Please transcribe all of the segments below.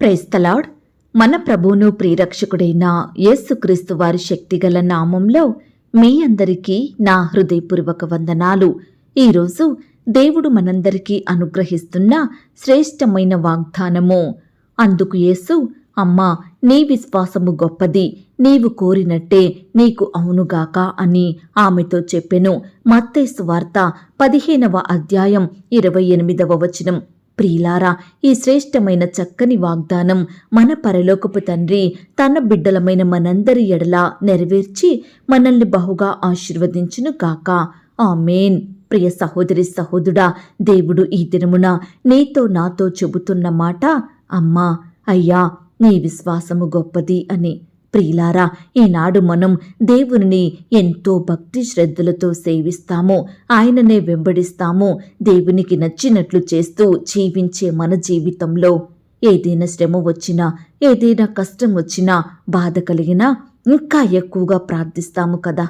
Praise the Lord మన ప్రభువును ప్రియరక్షకుడైన యేసుక్రీస్తు వారి శక్తిగల నామంలో మీ అందరికీ నా హృదయపూర్వక వందనాలు. ఈరోజు దేవుడు మనందరికీ అనుగ్రహిస్తున్న శ్రేష్టమైన వాగ్దానము. అందుకు యేసు అమ్మా నీ విశ్వాసము గొప్పది. నీవు కోరినట్టే నీకు అవునుగాక అని ఆమెతో చెప్పెను. మత్తేసు వార్త పదిహేనవ అధ్యాయం ఇరవై ఎనిమిదవ వచనం. ప్రియులారా ఈ శ్రేష్టమైన చక్కని వాగ్దానం మన పరలోకపు తండ్రి తన బిడ్డలమైన మనందరి ఎడలా నెరవేర్చి మనల్ని బహుగా ఆశీర్వదించును గాక. ఆమెన్. ప్రియ సహోదరి సహోదుడా దేవుడు ఈ దినమున నీతో నాతో చెబుతున్న మాట అమ్మా అయ్యా నీ విశ్వాసము గొప్పది అని. ప్రియులారా ఈనాడు మనం దేవుని ఎంతో భక్తి శ్రద్ధలతో సేవిస్తాము. ఆయననే వెంబడిస్తాము. దేవునికి నచ్చినట్లు చేస్తూ జీవించే మన జీవితంలో ఏదైనా శ్రమ వచ్చినా ఏదైనా కష్టం వచ్చినా బాధ కలిగినా ఇంకా ఎక్కువగా ప్రార్థిస్తాము కదా.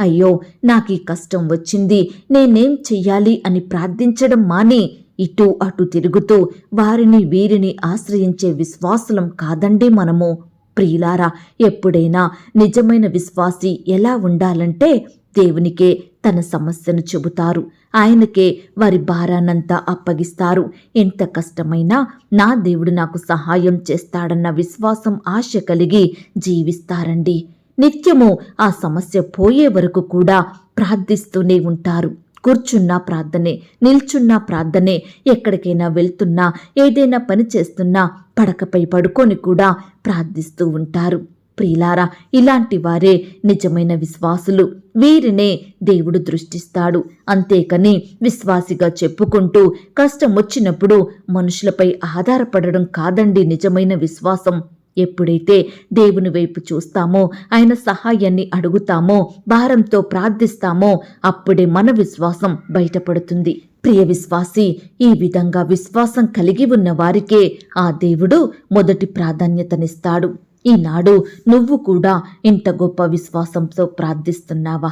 అయ్యో నాకు ఈ కష్టం వచ్చింది నేనేం చెయ్యాలి అని ప్రార్థించడం మాని ఇటు అటు తిరుగుతూ వారిని వీరిని ఆశ్రయించే విశ్వాసులం కాదండి మనము. ప్రియులారా ఎప్పుడైనా నిజమైన విశ్వాసి ఎలా ఉండాలంటే దేవునికే తన సమస్యను చెబుతారు. ఆయనకే వారి భారానంతా అప్పగిస్తారు. ఎంత కష్టమైనా నా దేవుడు నాకు సహాయం చేస్తాడన్న విశ్వాసం ఆశ కలిగి జీవిస్తారండి. నిత్యము ఆ సమస్య పోయే వరకు కూడా ప్రార్థిస్తూనే ఉంటారు. కూర్చున్నా ప్రార్థనే నిల్చున్నా ప్రార్థనే ఎక్కడికైనా వెళ్తున్నా ఏదైనా పని చేస్తున్నా పడకపై పడుకొని కూడా ప్రార్థిస్తూ ఉంటారు. ప్రియులారా ఇలాంటి వారే నిజమైన విశ్వాసులు. వీరినే దేవుడు దృష్టిస్తాడు. అంతేకని విశ్వాసిగా చెప్పుకుంటూ కష్టం వచ్చినప్పుడు మనుషులపై ఆధారపడడం కాదండి నిజమైన విశ్వాసం. ఎప్పుడైతే దేవుని వైపు చూస్తామో ఆయన సహాయాన్ని అడుగుతామో భారంతో ప్రార్థిస్తామో అప్పుడే మన విశ్వాసం బయటపడుతుంది. ప్రియ విశ్వాసి ఈ విధంగా విశ్వాసం కలిగి ఉన్న వారికే ఆ దేవుడు మొదటి ప్రాధాన్యతనిస్తాడు. ఈనాడు నువ్వు కూడా ఇంత గొప్ప విశ్వాసంతో ప్రార్థిస్తున్నావా?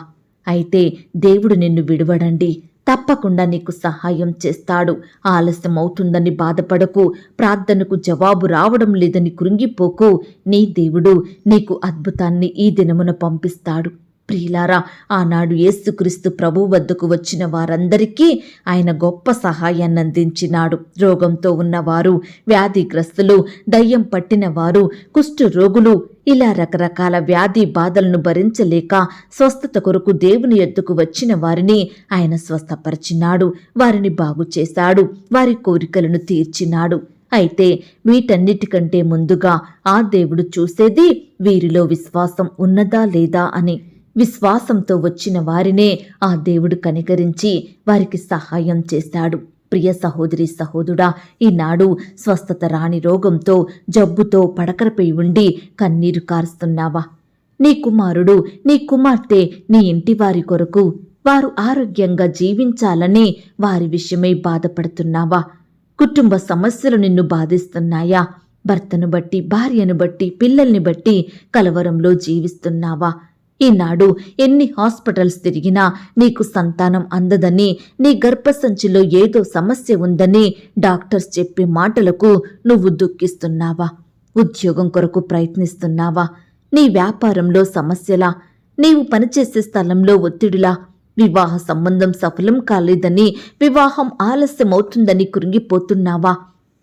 అయితే దేవుడు నిన్ను విడవడండి. తప్పకుండా నీకు సహాయం చేస్తాడు. ఆలస్యం అవుతుందని బాధపడకు. ప్రార్థనకు జవాబు రావడం లేదని కృంగిపోకు. నీ దేవుడు నీకు అద్భుతాన్ని ఈ దినమున పంపిస్తాడు. ప్రియులారా ఆనాడు యేసుక్రీస్తు ప్రభు వద్దకు వచ్చిన వారందరికీ ఆయన గొప్ప సహాయాన్ని అందించినాడు. రోగంతో ఉన్నవారు వ్యాధిగ్రస్తులు దయ్యం పట్టిన వారు కుష్టు రోగులు ఇలా రకరకాల వ్యాధి బాధలను భరించలేక స్వస్థత కొరకు దేవుని ఎద్దుకు వచ్చిన వారిని ఆయన స్వస్థపరిచినాడు. వారిని బాగు చేశాడు. వారి కోరికలను తీర్చినాడు. అయితే వీటన్నిటికంటే ముందుగా ఆ దేవుడు చూసేది వీరిలో విశ్వాసం ఉన్నదా లేదా అని. విశ్వాసంతో వచ్చిన వారినే ఆ దేవుడు కనికరించి వారికి సహాయం చేశాడు ప్రియ సహోదరి సహోదుడా ఈనాడు స్వస్థత రాని రోగంతో జబ్బుతో పడకరపై ఉండి కన్నీరు కారుస్తున్నావా? నీ కుమారుడు నీ కుమార్తె నీ ఇంటి వారి కొరకు వారు ఆరోగ్యంగా జీవించాలని వారి విషయమై బాధపడుతున్నావా? కుటుంబ సమస్యలు నిన్ను బాధిస్తున్నాయా? భర్తను బట్టి భార్యను బట్టి పిల్లల్ని బట్టి కలవరంలో జీవిస్తున్నావా? ఈనాడు ఎన్ని హాస్పిటల్స్ తిరిగినా నీకు సంతానం అందదని నీ గర్భసంచిలో ఏదో సమస్య ఉందని డాక్టర్స్ చెప్పే మాటలకు నువ్వు దుఃఖిస్తున్నావా? ఉద్యోగం కొరకు ప్రయత్నిస్తున్నావా? నీ వ్యాపారంలో సమస్యలా? నీవు పనిచేసే స్థలంలో ఒత్తిడిలా? వివాహ సంబంధం సఫలం కాలేదని వివాహం ఆలస్యమవుతుందని కురింగిపోతున్నావా?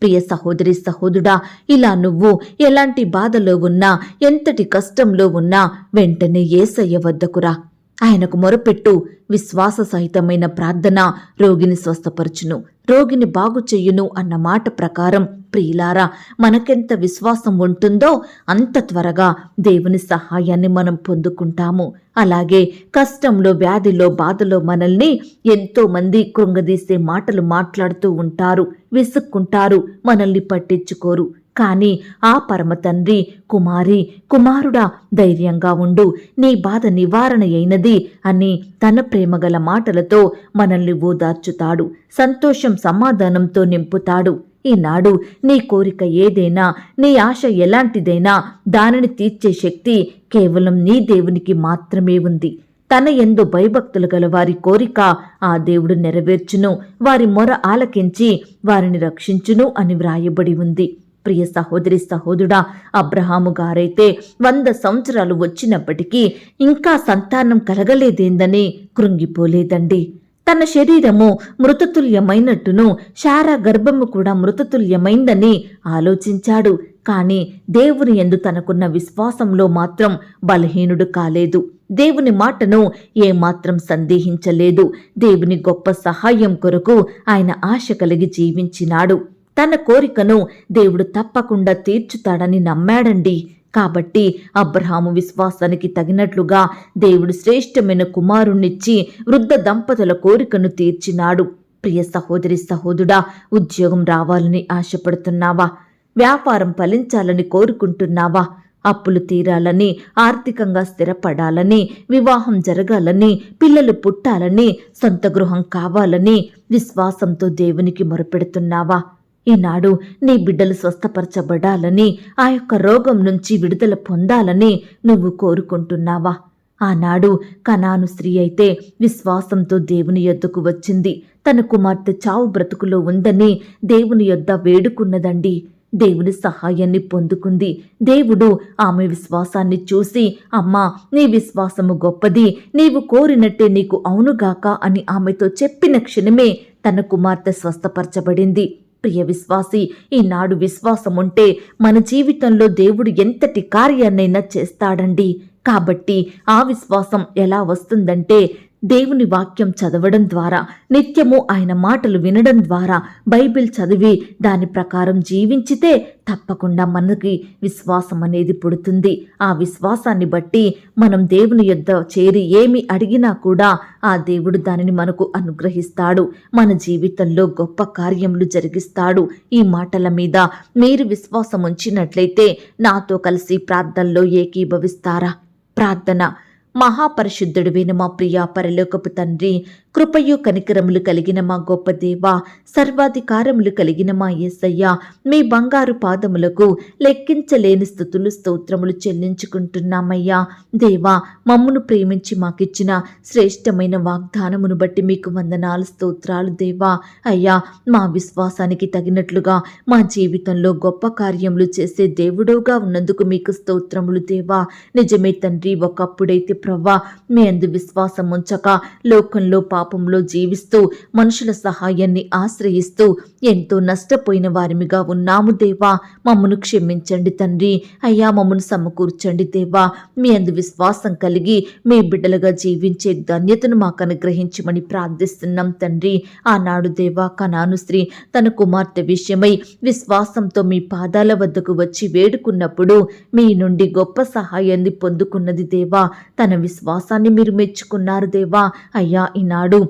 ప్రియ సహోదరి సహోదరుడా ఇలా నువ్వు ఎలాంటి బాధలో ఉన్నా ఎంతటి కష్టంలో ఉన్నా వెంటనే ఏసయ్య వద్దకురా ఆయనకు మొరపెట్టు. విశ్వాస సహితమైన ప్రార్థన రోగిని స్వస్థపరచును. రోగిని బాగు చెయ్యును అన్న మాట ప్రకారం ప్రియులారా మనకెంత విశ్వాసం ఉంటుందో అంత త్వరగా దేవుని సహాయాన్ని మనం పొందుకుంటాము. అలాగే కష్టంలో వ్యాధిలో బాధలో మనల్ని ఎంతో మంది కృంగదీసే మాటలు మాట్లాడుతూ ఉంటారు విసుక్కుంటారు మనల్ని పట్టించుకోరు. కాని ఆ పరమ తండ్రి కుమారి కుమారుడా ధైర్యంగా ఉండు. నీ బాధ నివారణ అయినది అని తన ప్రేమగల మాటలతో మనల్ని ఓదార్చుతాడు. సంతోషం సమాధానంతో నింపుతాడు. ఈనాడు నీ కోరిక ఏదైనా నీ ఆశ ఎలాంటిదైనా దానిని తీర్చే శక్తి కేవలం నీ దేవునికి మాత్రమే ఉంది. తన ఎందు భయభక్తులు గల వారి కోరిక ఆ దేవుడు నెరవేర్చును. వారి మొర ఆలకించి వారిని రక్షించును అని వ్రాయబడి ఉంది. ప్రియ సహోదరి సహోదరుడా అబ్రహాము గారైతే వంద సంవత్సరాలు వచ్చినప్పటికీ ఇంకా సంతానం కలగలేదేందని కృంగిపోలేదండి. తన శరీరము మృతతుల్యమైనట్టును శారా గర్భము కూడా మృతతుల్యమైందని ఆలోచించాడు. కాని దేవుని ఎందు తనకున్న విశ్వాసంలో మాత్రం బలహీనుడు కాలేదు. దేవుని మాటను ఏమాత్రం సందేహించలేదు. దేవుని గొప్ప సహాయం కొరకు ఆయన ఆశ కలిగి జీవించినాడు. తన కోరికను దేవుడు తప్పకుండా తీర్చుతాడని నమ్మాడండి. కాబట్టి అబ్రహాము విశ్వాసానికి తగినట్లుగా దేవుడు శ్రేష్టమైన కుమారుణ్ణిచ్చి వృద్ధ దంపతుల కోరికను తీర్చినాడు. ప్రియ సహోదరి సహోదుడా ఉద్యోగం రావాలని ఆశపడుతున్నావా? వ్యాపారం ఫలించాలని కోరుకుంటున్నావా? అప్పులు తీరాలని ఆర్థికంగా స్థిరపడాలని వివాహం జరగాలని పిల్లలు పుట్టాలని సొంత గృహం కావాలని విశ్వాసంతో దేవునికి మొరపెడుతున్నావా? ఈనాడు నీ బిడ్డలు స్వస్థపరచబడాలని ఆ యొక్క రోగం నుంచి విడుదల పొందాలని నువ్వు కోరుకుంటున్నావా? ఆనాడు కనాను స్త్రీ అయితే విశ్వాసంతో దేవుని యొద్దకు వచ్చింది. తన కుమార్తె చావు బ్రతుకులో ఉందని దేవుని యొద్ద వేడుకున్నదండి. దేవుని సహాయాన్ని పొందుకుంది. దేవుడు ఆమె విశ్వాసాన్ని చూసి అమ్మా నీ విశ్వాసము గొప్పది. నీవు కోరినట్టే నీకు అవునుగాక అని ఆమెతో చెప్పిన క్షణమే తన కుమార్తె స్వస్థపరచబడింది. ప్రియ విశ్వాసి ఈనాడు విశ్వాసం ఉంటే మన జీవితంలో దేవుడు ఎంతటి కార్యాన్నైనా చేస్తాడండి. కాబట్టి ఆ విశ్వాసం ఎలా వస్తుందంటే దేవుని వాక్యం చదవడం ద్వారా నిత్యము ఆయన మాటలు వినడం ద్వారా బైబిల్ చదివి దాని ప్రకారం జీవించితే తప్పకుండా మనకి విశ్వాసం అనేది పుడుతుంది. ఆ విశ్వాసాన్ని బట్టి మనం దేవుని యొద్ద చేరి ఏమి అడిగినా కూడా ఆ దేవుడు దానిని మనకు అనుగ్రహిస్తాడు. మన జీవితంలో గొప్ప కార్యములు జరిగిస్తాడు. ఈ మాటల మీద మీరు విశ్వాసం ఉంచినట్లయితే నాతో కలిసి ప్రార్థనలో ఏకీభవిస్తారా? ప్రార్థన మహాపరిశుద్ధుడివైన మా ప్రియా పరలోకపు తండ్రి కృపయు కనికరములు కలిగిన మా గొప్ప దేవ సర్వాధికారములు కలిగిన మా యేసయ్య మీ బంగారు పాదములకు లెక్కించలేని స్థుతులు స్తోత్రములు చెల్లించుకుంటున్నామయ్యా. దేవా మమ్మును ప్రేమించి మాకిచ్చిన శ్రేష్టమైన వాగ్దానమును బట్టి మీకు వందనాలు స్తోత్రాలు దేవా. అయ్యా మా విశ్వాసానికి తగినట్లుగా మా జీవితంలో గొప్ప కార్యములు చేసే దేవుడవుగా ఉన్నందుకు మీకు స్తోత్రములు దేవా. నిజమే తండ్రి ఒకప్పుడైతే ప్రవ్వా మీ అందు విశ్వాసం ఉంచక లోకంలో పాప పాపంలో జీవిస్తూ మనుషుల సహాయాన్ని ఆశ్రయిస్తూ ఎంతో నష్టపోయిన వారిమిగా ఉన్నాము దేవా. మమ్మను క్షమించండి తండ్రి. అయ్యా మమ్మను సమకూర్చండి దేవా. మీ అందు విశ్వాసం కలిగి మీ బిడ్డలుగా జీవించే ధన్యతను మాకు అనుగ్రహించమని ప్రార్థిస్తున్నాం తండ్రి. ఆనాడు దేవా కనాను స్త్రీ తన కుమార్తె విషయమై విశ్వాసంతో మీ పాదాల వద్దకు వచ్చి వేడుకున్నప్పుడు మీ నుండి గొప్ప సహాయాన్ని పొందుకున్నది దేవా. తన విశ్వాసాన్ని మీరు మెచ్చుకున్నారు దేవా. అయ్యా ఈనాడు நாடும்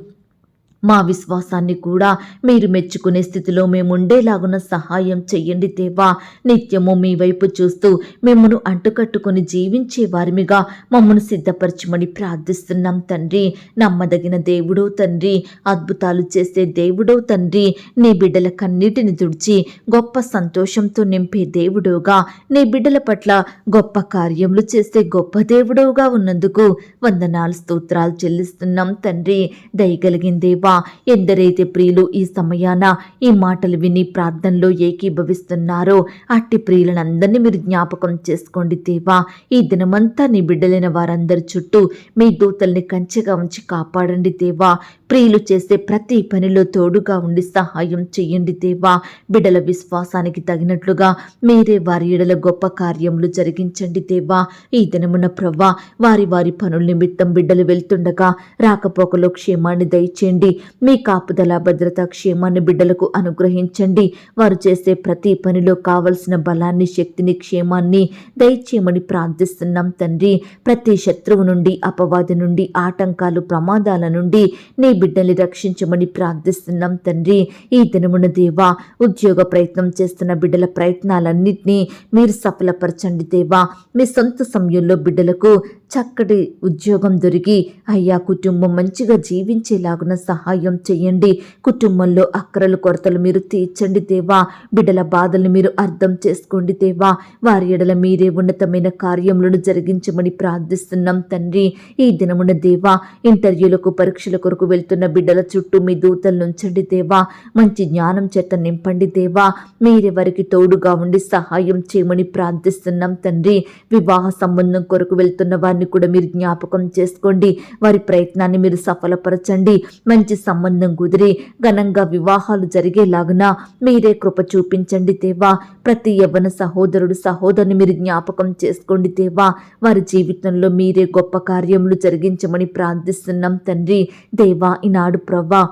మా విశ్వాసాన్ని కూడా మీరు మెచ్చుకునే స్థితిలో మేముండేలాగున సహాయం చెయ్యండి దేవా. నిత్యము మీ వైపు చూస్తూ మిమ్మను అంటుకట్టుకొని జీవించే వారిమిగా మమ్మను సిద్ధపరచమని ప్రార్థిస్తున్నాం తండ్రి. నమ్మదగిన దేవుడో తండ్రి. అద్భుతాలు చేసే దేవుడో తండ్రి. నీ బిడ్డల కన్నీటిని తుడిచి గొప్ప సంతోషంతో నింపే దేవుడోగా. నీ బిడ్డల పట్ల గొప్ప కార్యములు చేసే గొప్ప దేవుడోగా ఉన్నందుకు వందనాలు స్తోత్రాలు చెల్లిస్తున్నాం తండ్రి. దయగలిగిన దేవా ఎందరైతే ప్రియులు ఈ సమయాన ఈ మాటలు విని ప్రార్థనలో ఏకీభవిస్తున్నారో అట్టి ప్రియులనందరినీ మీరు జ్ఞాపకం చేసుకోండి దేవా. ఈ దినమంతా నీ బిడ్డలైన వారందరి చుట్టూ మీ దూతల్ని కంచెగా ఉంచి కాపాడండి దేవా. ప్రియులు చేసే ప్రతి పనిలో తోడుగా ఉండి సహాయం చెయ్యండి దేవా. బిడ్డల విశ్వాసానికి తగినట్లుగా మీరే వారి ఎడల గొప్ప కార్యములు జరిగించండి దేవా. ఈ దినమున ప్రవ్వా వారి వారి పనుల నిమిత్తం బిడ్డలు వెళ్తుండగా రాకపోకలో క్షేమాన్ని దయచేయండి. మీ కాపుదల భద్రత క్షేమాన్ని బిడ్డలకు అనుగ్రహించండి. వారు చేసే ప్రతి పనిలో కావలసిన బలాన్ని శక్తిని క్షేమాన్ని దయచేయమని ప్రార్థిస్తున్నాం తండ్రి. ప్రతి శత్రువు నుండి అపవాది నుండి ఆటంకాలు ప్రమాదాల నుండి నీ బిడ్డల్ని రక్షించమని ప్రార్థిస్తున్నాం తండ్రి. ఈ దినమున దేవా ఉద్యోగ ప్రయత్నం చేస్తున్న బిడ్డల ప్రయత్నాలన్నింటినీ మీరు సఫలపరచండి దేవా. మీ సొంత సమయంలో బిడ్డలకు చక్కటి ఉద్యోగం దొరికి అయ్యా కుటుంబం మంచిగా జీవించేలాగున సహాయం సహాయం చేయండి. కుటుంబంలో అక్కరలు కొరతలు మీరు తీర్చండి దేవా. బిడ్డల బాధల్ని మీరు అర్థం చేసుకోండి దేవా. వారి ఎడల మీరే ఉన్నతమైన కార్యములను జరిగించమని ప్రార్థిస్తున్నాం తండ్రి. ఈ దినమున దేవా ఇంటర్వ్యూలకు పరీక్షల కొరకు వెళ్తున్న బిడ్డల చుట్టూ మీ దూతలు నుంచండి దేవా. మంచి జ్ఞానం చేత నింపండి దేవా. మీరే వారికి తోడుగా ఉండి సహాయం చేయమని ప్రార్థిస్తున్నాం తండ్రి. వివాహ సంబంధం కొరకు వెళ్తున్న వారిని కూడా మీరు జ్ఞాపకం చేసుకోండి. వారి ప్రయత్నాన్ని మీరు సఫలపరచండి. మంచి సంబంధం కుదిరి ఘనంగా వివాహాలు జరిగేలాగున మీరే కృప చూపించండి దేవా. ప్రతి యవ్వన సహోదరుడు సహోదరుని మీరు జ్ఞాపకం చేసుకోండి దేవా. వారి జీవితంలో మీరే గొప్ప కార్యములు జరిగించమని ప్రార్థిస్తున్నాం తండ్రి. దేవా ఈనాడు ప్రవ్వా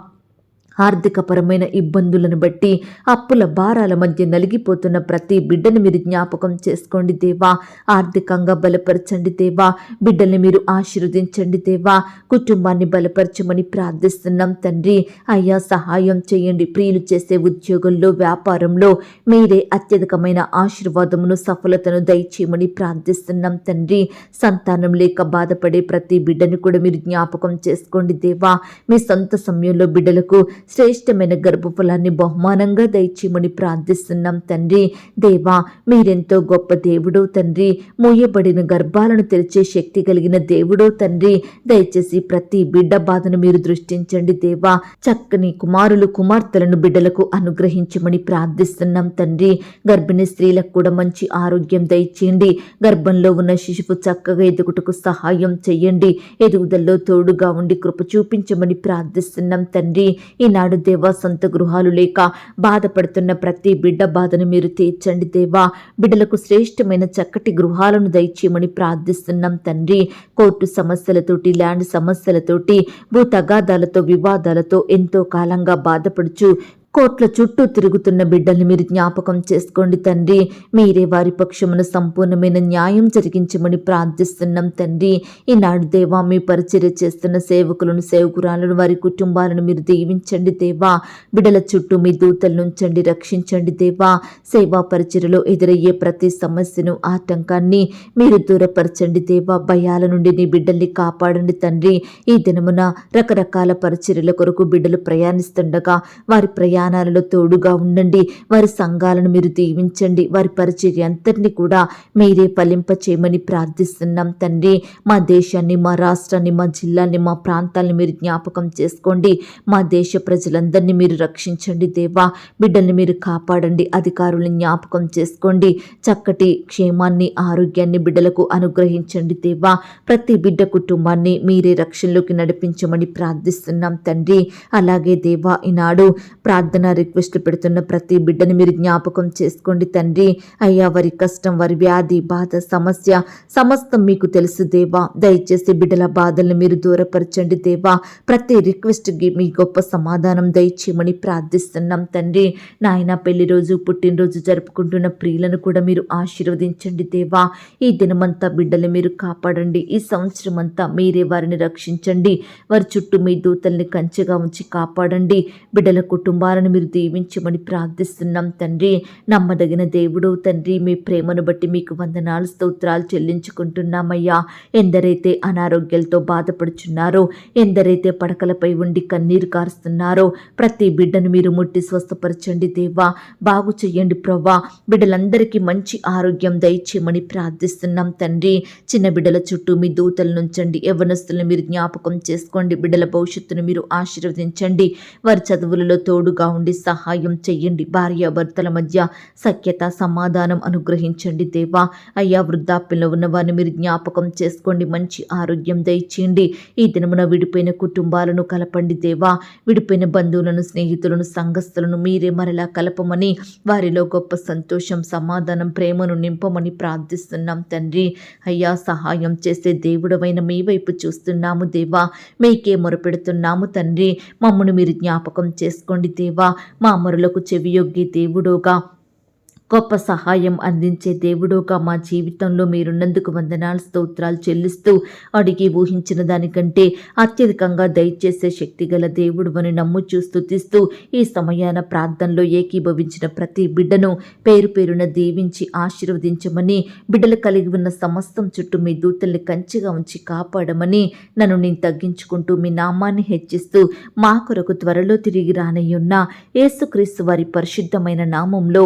ఆర్థికపరమైన ఇబ్బందులను బట్టి అప్పుల భారాల మధ్య నలిగిపోతున్న ప్రతి బిడ్డని మీరు జ్ఞాపకం చేసుకోండి దేవా. ఆర్థికంగా బలపరచండి దేవా. బిడ్డల్ని మీరు ఆశీర్వదించండి దేవా. కుటుంబాన్ని బలపరచమని ప్రార్థిస్తున్నాం తండ్రి. అయ్యా సహాయం చేయండి. ప్రియులు చేసే ఉద్యోగంలో వ్యాపారంలో మీరే అత్యధికమైన ఆశీర్వాదమును సఫలతను దయచేయమని ప్రార్థిస్తున్నాం తండ్రి. సంతానం లేక బాధపడే ప్రతి బిడ్డను కూడా మీరు జ్ఞాపకం చేసుకోండి దేవా. మీ సొంత సమయంలో బిడ్డలకు శ్రేష్టమైన గర్భఫలాన్ని బహుమానంగా దయచేయమని ప్రార్థిస్తున్నాం తండ్రి. దేవా మీరెంతో గొప్ప దేవుడో తండ్రి. మూయబడిన గర్భాలను తెరిచే శక్తి కలిగిన దేవుడో తండ్రి. దయచేసి ప్రతి బిడ్డ బాధను మీరు దృష్టించండి దేవా. చక్కని కుమారులు కుమార్తెలను బిడ్డలకు అనుగ్రహించమని ప్రార్థిస్తున్నాం తండ్రి. గర్భిణీ స్త్రీలకు కూడా మంచి ఆరోగ్యం దయచేయండి. గర్భంలో ఉన్న శిశువు చక్కగా ఎదుగుటకు సహాయం చేయండి. ఎదుగుదల్లో తోడుగా ఉండి కృప చూపించమని ప్రార్థిస్తున్నాం తండ్రి. ఈనాడు దేవా సొంత గృహాలు లేక బాధపడుతున్న ప్రతి బిడ్డ బాధను మీరు తీర్చండి దేవా. బిడ్డలకు శ్రేష్టమైన చక్కటి గృహాలను దయచేయమని ప్రార్థిస్తున్నాం తండ్రి. కోర్టు సమస్యలతోటి ల్యాండ్ సమస్యలతోటి భూ తగాదాలతో వివాదాలతో ఎంతో కాలంగా బాధపడుచు కోట్ల చుట్టూ తిరుగుతున్న బిడ్డల్ని మీరు జ్ఞాపకం చేసుకోండి తండ్రి. మీరే వారి పక్షమున సంపూర్ణమైన న్యాయం జరిగించమని ప్రార్థిస్తున్నాం తండ్రి. ఈనాడు దేవా మీ పరిచర్య చేస్తున్న సేవకులను సేవకురాలను వారి కుటుంబాలను మీరు దీవించండి దేవా. బిడ్డల చుట్టూ మీ దూతలు నుంచండి రక్షించండి దేవా. సేవా పరిచర్యలో ఎదురయ్యే ప్రతి సమస్యను ఆటంకాన్ని మీరు దూరపరచండి దేవా. భయాల నుండి నీ బిడ్డల్ని కాపాడండి తండ్రి. ఈ దినమున రకరకాల పరిచర్యల కొరకు బిడ్డలు ప్రయాణిస్తుండగా వారి ప్రయాణ ప్రయాణాలలో తోడుగా ఉండండి. వారి సంఘాలను మీరు దీవించండి. వారి పరిచర్య అంతటిని కూడా మీరే ఫలింప చేయమని ప్రార్థిస్తున్నాం తండ్రి. మా దేశాన్ని మా రాష్ట్రాన్ని మా జిల్లాని మా ప్రాంతాలను మీరు జ్ఞాపకం చేసుకోండి. మా దేశ ప్రజలందరినీ మీరు రక్షించండి దేవా. బిడ్డల్ని మీరు కాపాడండి. అధికారులను జ్ఞాపకం చేసుకోండి. చక్కటి క్షేమాన్ని ఆరోగ్యాన్ని బిడ్డలకు అనుగ్రహించండి దేవా. ప్రతి బిడ్డ కుటుంబాన్ని మీరే రక్షణలోకి నడిపించమని ప్రార్థిస్తున్నాం తండ్రి. అలాగే దేవా ఈనాడు ప్రార్థన రిక్వెస్ట్ పెడుతున్న ప్రతి బిడ్డని మీరు జ్ఞాపకం చేసుకోండి తండ్రి. అయ్యా వారి కష్టం వారి వ్యాధి బాధ సమస్య సమస్తం మీకు తెలుసు దేవా. దయచేసి బిడ్డల బాధలను మీరు దూరపరచండి దేవా. ప్రతి రిక్వెస్ట్కి మీ గొప్ప సమాధానం దయచేయమని ప్రార్థిస్తున్నాం తండ్రి. నాయన పెళ్ళి రోజు పుట్టినరోజు జరుపుకుంటున్న ప్రియులను కూడా మీరు ఆశీర్వదించండి దేవా. ఈ దినమంతా బిడ్డలు మీరు కాపాడండి. ఈ సంవత్సరం అంతా మీరే వారిని రక్షించండి. వారి చుట్టూ మీ దూతల్ని కంచెగా ఉంచి కాపాడండి. బిడ్డల కుటుంబాలను మీరు దీవించమని ప్రార్థిస్తున్నాం తండ్రి. నమ్మదగిన దేవుడు తండ్రి. మీ ప్రేమను బట్టి మీకు వందనాలు స్తోత్రాలు చెల్లించుకుంటున్నామయ్యా. ఎందరైతే అనారోగ్యాలతో బాధపడుచున్నారో ఎందరైతే పడకలపై ఉండి కన్నీరు కారుస్తున్నారో ప్రతి బిడ్డను మీరు ముట్టి స్వస్థపరచండి దేవా. బాగు చెయ్యండి ప్రవ్వా. బిడ్డలందరికీ మంచి ఆరోగ్యం దయచేయమని ప్రార్థిస్తున్నాం తండ్రి. చిన్న బిడ్డల చుట్టూ మీ దూతలు నుంచండి. యవనస్తులను మీరు జ్ఞాపకం చేసుకోండి. బిడ్డల భవిష్యత్తును మీరు ఆశీర్వదించండి. వారి చదువులలో తోడుగా ఉండి సహాయం చెయ్యండి భార్యాభర్తల మధ్య సఖ్యత సమాధానం అనుగ్రహించండి దేవా. అయ్యా వృద్ధాప్యంలో ఉన్న వారిని మీరు జ్ఞాపకం చేసుకోండి. మంచి ఆరోగ్యం దయచేయండి. ఈ దినమున విడిపోయిన కుటుంబాలను కలపండి దేవా. విడిపోయిన బంధువులను స్నేహితులను సంఘస్థులను మీరే మరలా కలపమని వారిలో గొప్ప సంతోషం సమాధానం ప్రేమను నింపమని ప్రార్థిస్తున్నాం తండ్రి. అయ్యా సహాయం చేసే దేవుడవైన మీ వైపు చూస్తున్నాము దేవా. మీకే మొరపెడుతున్నాము తండ్రి. మమ్మను మీరు జ్ఞాపకం చేసుకోండి దేవా. మా మొరలకు చెవియొగ్గి దేవుడోగా. గొప్ప సహాయం అందించే దేవుడుగా మా జీవితంలో మీరున్నందుకు వందనాలు స్తోత్రాలు చెల్లిస్తూ అడిగి ఊహించిన దానికంటే అత్యధికంగా దయచేసే శక్తి గల దేవుడు అని నమ్ముచూ తీస్తూ ఈ సమయాన ప్రార్థనలో ఏకీభవించిన ప్రతి బిడ్డను పేరు పేరున దీవించి ఆశీర్వదించమని బిడ్డలు కలిగి ఉన్న సమస్తం చుట్టూ మీ దూతల్ని కంచిగా ఉంచి కాపాడమని నన్ను నేను తగ్గించుకుంటూ మీ నామాన్ని హెచ్చిస్తూ మా కొరకు త్వరలో తిరిగి రానయ్యున్న యేసుక్రీస్తు వారి పరిశుద్ధమైన నామంలో